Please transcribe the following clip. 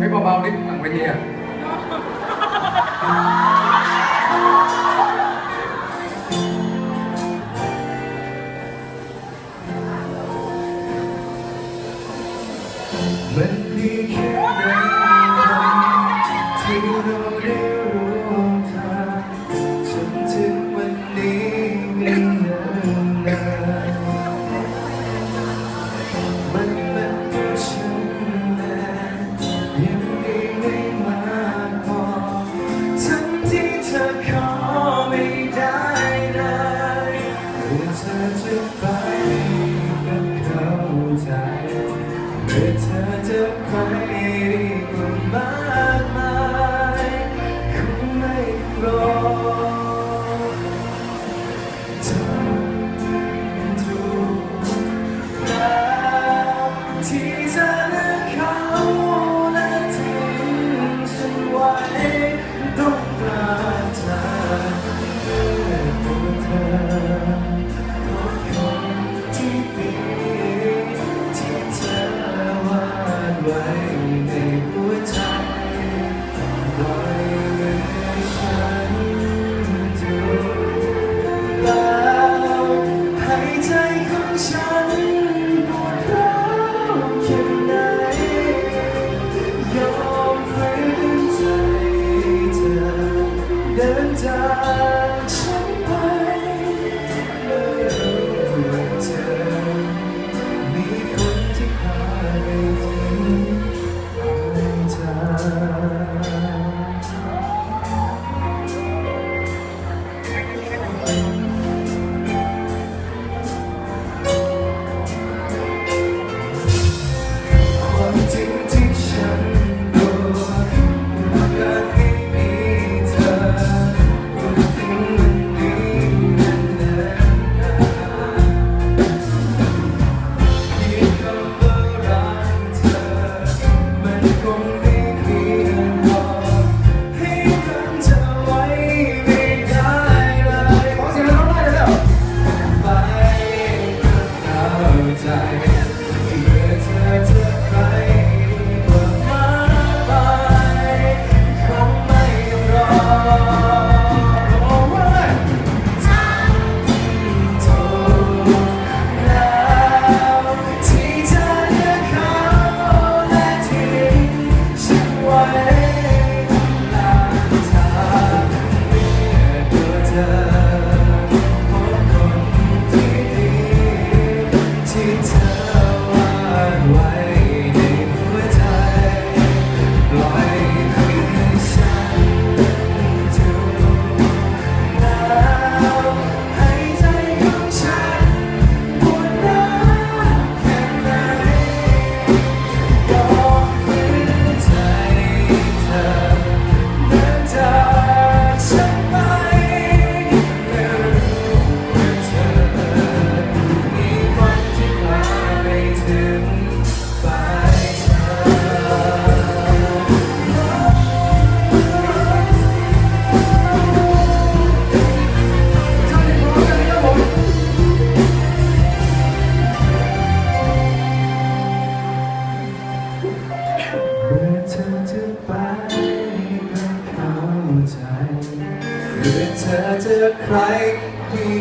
เฮ้เบาๆนิดหลังเวทีอะมันคือแค่ เธอจะไปดีกว่าไหม ไว้ในหัวใจไว้ให้ฉันดูแล้วหาใจของฉันปวดร้าวแค่ไหนยอมฝืนใจเธอเดินจ Christ be